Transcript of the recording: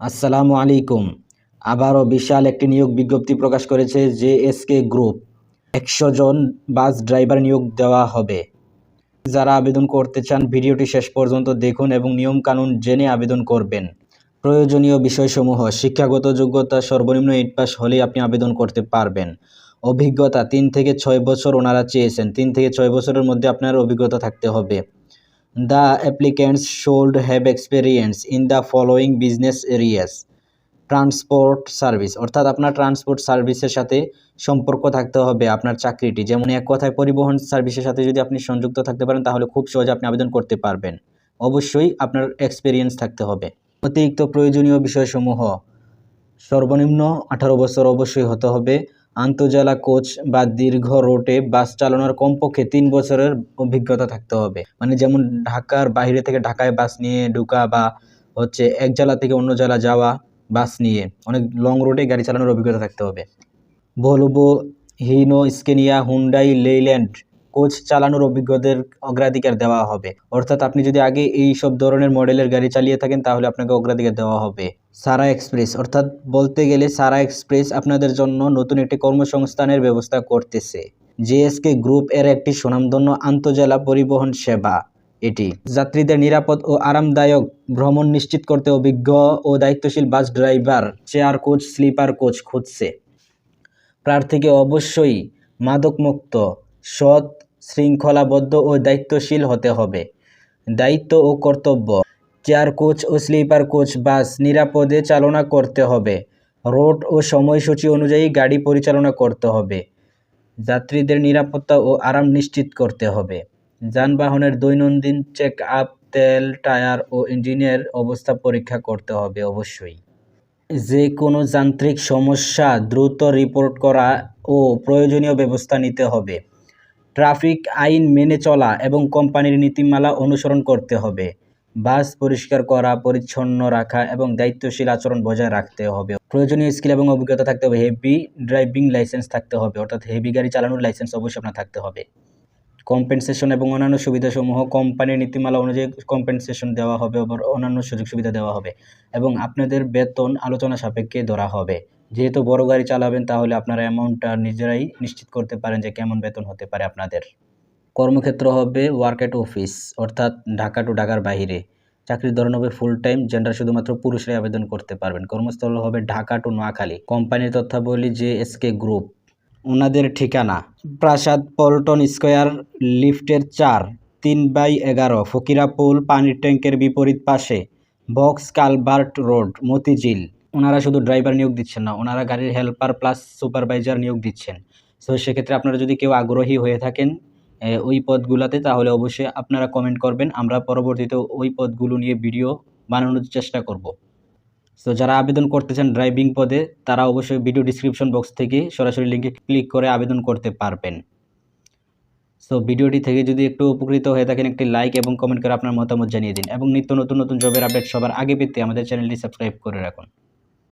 আসসালামু আলাইকুম। আবারও বিশাল একটি নিয়োগ বিজ্ঞপ্তি প্রকাশ করেছে জেএসকে গ্রুপ। একশো জন বাস ড্রাইভার নিয়োগ দেওয়া হবে। যারা আবেদন করতে চান, ভিডিওটি শেষ পর্যন্ত দেখুন এবং নিয়মকানুন জেনে আবেদন করবেন। প্রয়োজনীয় বিষয়সমূহ, শিক্ষাগত যোগ্যতা, সর্বনিম্ন এইট পাস হলেই আপনি আবেদন করতে পারবেন। অভিজ্ঞতা, তিন থেকে ছয় বছর ওনারা চেয়েছেন। তিন থেকে ছয় বছরের মধ্যে আপনার অভিজ্ঞতা থাকতে হবে। The applicants should have experience in the following business areas transport service অর্থাৎ আপনার ট্রান্সপোর্ট সার্ভিসের সাথে সম্পর্ক থাকতে হবে আপনার চাকরিটি। যেমন এক কথায় পরিবহন সার্ভিসের সাথে যদি আপনি সংযুক্ত থাকতে পারেন, তাহলে খুব সহজে আপনি আবেদন করতে পারবেন। অবশ্যই আপনার এক্সপেরিয়েন্স থাকতে হবে। অতিরিক্ত প্রয়োজনীয় বিষয়সমূহ, সর্বনিম্ন আঠারো বছর অবশ্যই হতে হবে। আন্তজেলা কোচ বা দীর্ঘ রোটে বাস চালানোর কমপক্ষে তিন বছরের অভিজ্ঞতা থাকতে হবে। মানে যেমন ঢাকার বাইরে থেকে ঢাকায় বাস নিয়ে ঢুকা বা হচ্ছে এক জেলা থেকে অন্য জেলা যাওয়া বাস নিয়ে অনেক লং রুটে গাড়ি চালানোর অভিজ্ঞতা থাকতে হবে। Volvo Hino Scania, Hyundai, Leyland coach চালানোর অভিজ্ঞদের অগ্রাধিকার দেওয়া হবে। অর্থাৎ আপনি যদি আগে এই সব ধরনের মডেলের গাড়ি চালিয়ে থাকেন, তাহলে আপনাকে অগ্রাধিকার দেওয়া হবে। সারা এক্সপ্রেস, অর্থাৎ বলতে গেলে সারা এক্সপ্রেস আপনাদের জন্য নতুন একটি কর্মসংস্থানের ব্যবস্থা করতেছে। জেএসকে গ্রুপ এর একটি সুনামধন্য আন্তজেলা পরিবহন সেবা এটি। যাত্রীদের নিরাপদ ও আরামদায়ক ভ্রমণ নিশ্চিত করতে অভিজ্ঞ ও দায়িত্বশীল bus driver, chair coach, sleeper coach খুঁজছে। প্রার্থীকে অবশ্যই মাদকমুক্ত, সৎ শৃঙ্খলাবদ্ধ ও দায়িত্বশীল হতে হবে। দায়িত্ব ও কর্তব্য। চেয়ার কোচ ও স্লিপার কোচ বাস নিরাপদে চালনা করতে হবে। রোড ও সময়সূচি অনুযায়ী গাড়ি পরিচালনা করতে হবে। যাত্রীদের নিরাপত্তা ও আরাম নিশ্চিত করতে হবে। যানবাহনের দৈনন্দিন চেক আপ তেল, টায়ার ও ইঞ্জিনের অবস্থা পরীক্ষা করতে হবে অবশ্যই। যে কোনো যান্ত্রিক সমস্যা দ্রুত রিপোর্ট করা ও প্রয়োজনীয় ব্যবস্থা নিতে হবে। ট্রাফিক আইন মেনে চলা এবং কোম্পানির নীতিমালা অনুসরণ করতে হবে। বাস পরিষ্কার করা, পরিচ্ছন্ন রাখা এবং দায়িত্বশীল আচরণ বজায় রাখতে হবে। প্রয়োজনীয় স্কিল এবং অভিজ্ঞতা থাকতে হবে। হেভি ড্রাইভিং লাইসেন্স থাকতে হবে, অর্থাৎ হেভি গাড়ি চালানোর লাইসেন্স অবশ্যই আপনার থাকতে হবে। কম্পেনসেশন এবং অন্যান্য সুবিধাসমূহ কোম্পানির নীতিমালা অনুযায়ী কম্পেনসেশন দেওয়া হবে অন্যান্য সুযোগ সুবিধা দেওয়া হবে এবং আপনাদের বেতন আলোচনা সাপেক্ষে ধরা হবে। যেহেতু বড় গাড়ি চালাবেন, তাহলে আপনারা অ্যামাউন্টটা নিজেরাই নিশ্চিত করতে পারেন যে কেমন বেতন হতে পারে আপনাদের। কর্মক্ষেত্র হবে ওয়ার্ক এট অফিস অর্থাৎ ঢাকা টু ঢাকার বাইরে। চাকরির ধরন হবে ফুল টাইম জেন্ডার শুধুমাত্র পুরুষরাই আবেদন করতে পারবেন। কর্মস্থল হবে ঢাকা টু নোয়াখালী। কোম্পানির তথ্যাবলী যে এসকে গ্রুপ ওনাদের ঠিকানা, প্রাসাদ পল্টন স্কোয়ার, লিফটের চার, তিন বাই এগারো, ফকিরাপুল পানির ট্যাঙ্কের বিপরীত পাশে, বক্স কালবার্ট রোড, মতিঝিল। ওনারা শুধু ড্রাইভার নিয়োগ দিচ্ছেন না, ওনারা গাড়ির হেল্পার প্লাস সুপারভাইজার নিয়োগ দিচ্ছেন। সো সেক্ষেত্রে আপনারা যদি কেউ আগ্রহী হয়ে থাকেন ওই পদগুলোতে, তাহলে অবশ্যই আপনারা কমেন্ট করবেন। আমরা পরবর্তীতে ওই পদগুলো নিয়ে ভিডিও বানানোর চেষ্টা করব। সো যারা আবেদন করতে চান ড্রাইভিং পদে, তারা অবশ্যই ভিডিও ডিসক্রিপশন বক্স থেকে সরাসরি লিঙ্কে ক্লিক করে আবেদন করতে পারবেন। সো ভিডিওটি থেকে যদি একটু উপকৃত হয়ে থাকেন, একটি লাইক এবং কমেন্ট করে আপনার মতামত জানিয়ে দিন। এবং নিত্য নতুন নতুন জবের আপডেট সবার আগে পেতে আমাদের চ্যানেলটি সাবস্ক্রাইব করে রাখুন।